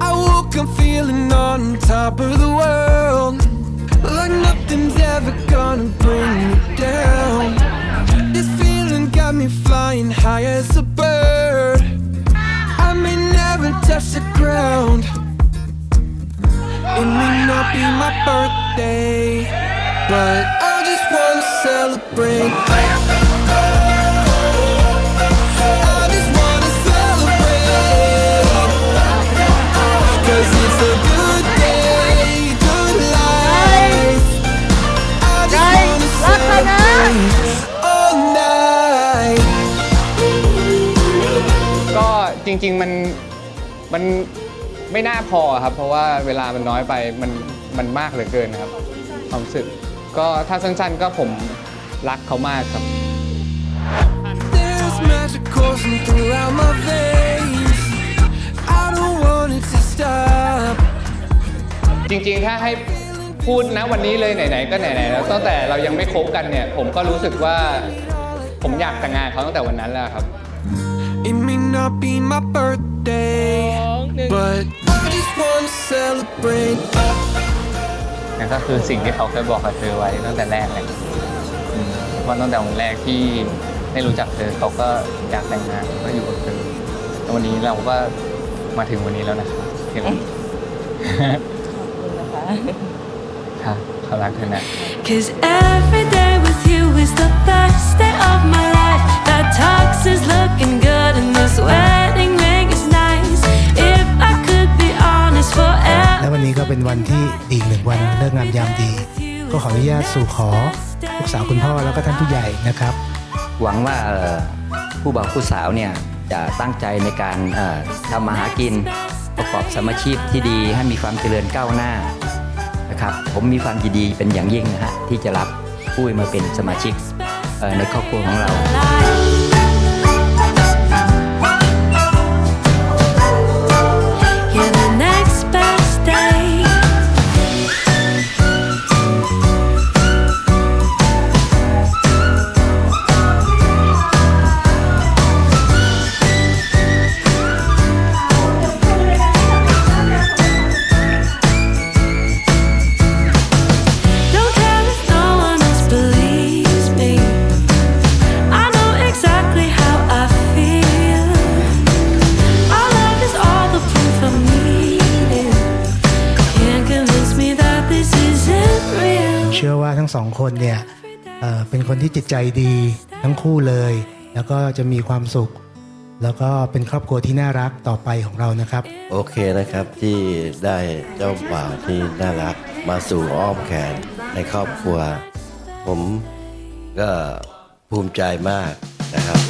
I woke up feeling on top of the world. Like nothing's ever gonna bring me down. This feeling got me flying high as a bird. I may never touch the ground. It may not be my birthday, but I just wanna celebrate. I just wanna celebrate. Cause it's a good day, good life. I just wanna celebrate all night. ก็จริงๆมันมันไม่น่าพอครับ เพราะว่าเวลามันน้อยไปมัน มันมากเหลือเกินนะครับ ความรู้สึกก็ถ้าสั้นๆก็ผมรักเขามากครับ There's magic coursing throughout my veins. I don't want it to stop. จริงๆ ถ้าให้พูดนะวันนี้เลยไหนๆก็ไหนๆแล้วตั้งแต่เรายังไม่คบกันเนี่ย ผมก็รู้สึกว่าผมอยากแต่งงานเขาตั้งแต่วันนั้นแล้วครับ It may not be my birthday, but I just wanna celebrate. นั่นก็คือสิ่งที่เขาเคยบอกกับเธอไว้ตั้งแต่แรกเลยอืมว่าตั้งแต่วันแรกที่ได้รู้จักเธอเขาก็อยากแต่งงานก็อยู่กับเธอแล้ววันนี้เราก็มาถึงวันนี้แล้วนะครับเห็นค่ะเขารักเธอนะ Cause every day with you is the best day of my life. That tux is looking good and this wedding เป็นวันที่อีกหนึ่งวันเลิกงามยามดี ก็ขออนุญาตสู่ขอลูกสาวคุณพ่อแล้วก็ท่านผู้ใหญ่นะครับ หวังว่าผู้บ่าวผู้สาวเนี่ยจะตั้งใจในการทำมาหากิน ประกอบสมาชีพที่ดีให้มีความเจริญก้าวหน้านะครับผมมีความยินดีเป็นอย่างยิ่งนะฮะที่จะรับผู้มาเป็นสมาชิกในครอบครัวของเรา งสองคนเนี่ยเเป็นคนที่จิตใจดีทั้งคู่เลย แล้วก็จะมีความสุข แล้วก็เป็นครอบครัวที่น่ารักต่อไปของเรานะครับ โอเคนะครับที่ได้เจ้าบ่าวที่น่ารักมาสู่อ้อมแขนในครอบครัว ผมก็ภูมิใจมากนะครับ